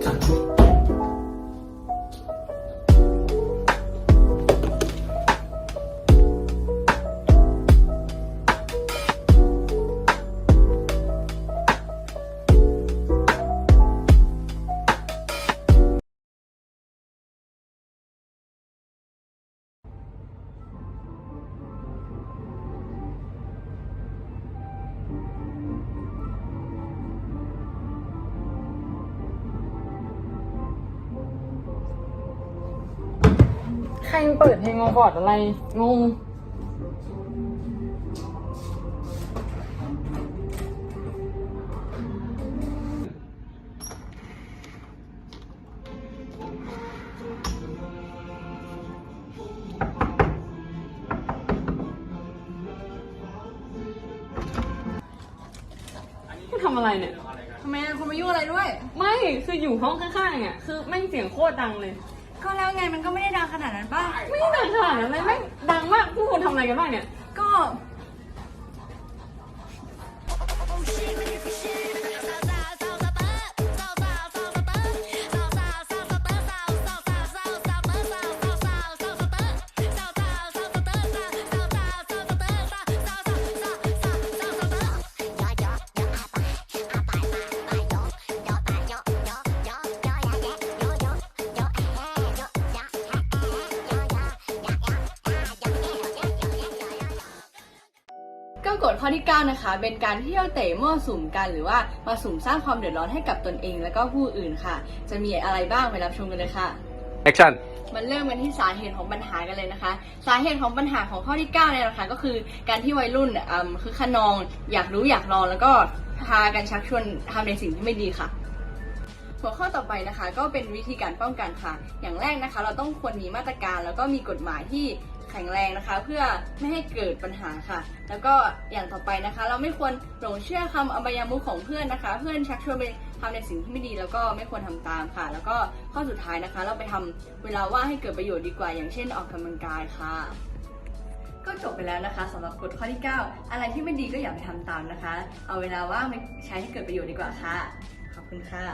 站住 รเปิดเพลงมาบอร์ดอะไร งง คุณทำอะไรเนี่ย ทำไมคุณมายุ่งอะไรด้วย ไม่ คืออยู่ห้องข้างๆอะ คือแม่งเสียงโคตรดังเลย ก็แล้วไงมันก็ไม่ได้ดังขนาดนั้น นาดนั้นเลยแม่ดังมากพวกคุณทำอะไรกันบ้างเนี่ย ก็ ก็กฎข้อที่ 9 นะคะ เป็นการเที่ยวเตะมั่วสุมกันหรือว่ามาสุ่มสร้างความเดือดร้อนให้กับตนเอง และก็ผู้อื่นค่ะ จะมีอะไรบ้างไปรับชมกันเลยค่ะ แอคชั่น มันเริ่มกันที่สาเหตุของปัญหากันเลยนะคะ สาเหตุของปัญหาของข้อที่9เนี่ยนะคะ ก็คือการที่วัยรุ่นอ่าคือขนองอยากรู้อยากลองแล้วก็พากันชักชวนทำในสิ่งที่ไม่ดีค่ะ หัวข้อต่อไปนะคะ ก็เป็นวิธีการป้องกันค่ะ อย่างแรกนะคะ เราต้องควรมีมาตรการแล้วก็มีกฎหมายที่ แข็งแรงนะคะ เพื่อไม่ให้เกิดปัญหาค่ะ แล้วก็อย่างต่อไปนะคะ เราไม่ควรหลงเชื่อคำอบายามุขของเพื่อนนะคะ เพื่อนชักชวนไปทำในสิ่งที่ไม่ดีแล้วก็ไม่ควรทำตามค่ะ แล้วก็ข้อสุดท้ายนะคะ เราไปทำเวลาว่างให้เกิดประโยชน์ดีกว่า อย่างเช่นออกกำลังกายค่ะก็จบไปแล้วนะคะสำหรับกฎข้อที่ 9 อะไรที่ไม่ดีก็อย่าไปทำตามนะคะ เอาเวลาว่างไปใช้ให้เกิดประโยชน์ดีกว่าค่ะ ขอบคุณค่ะ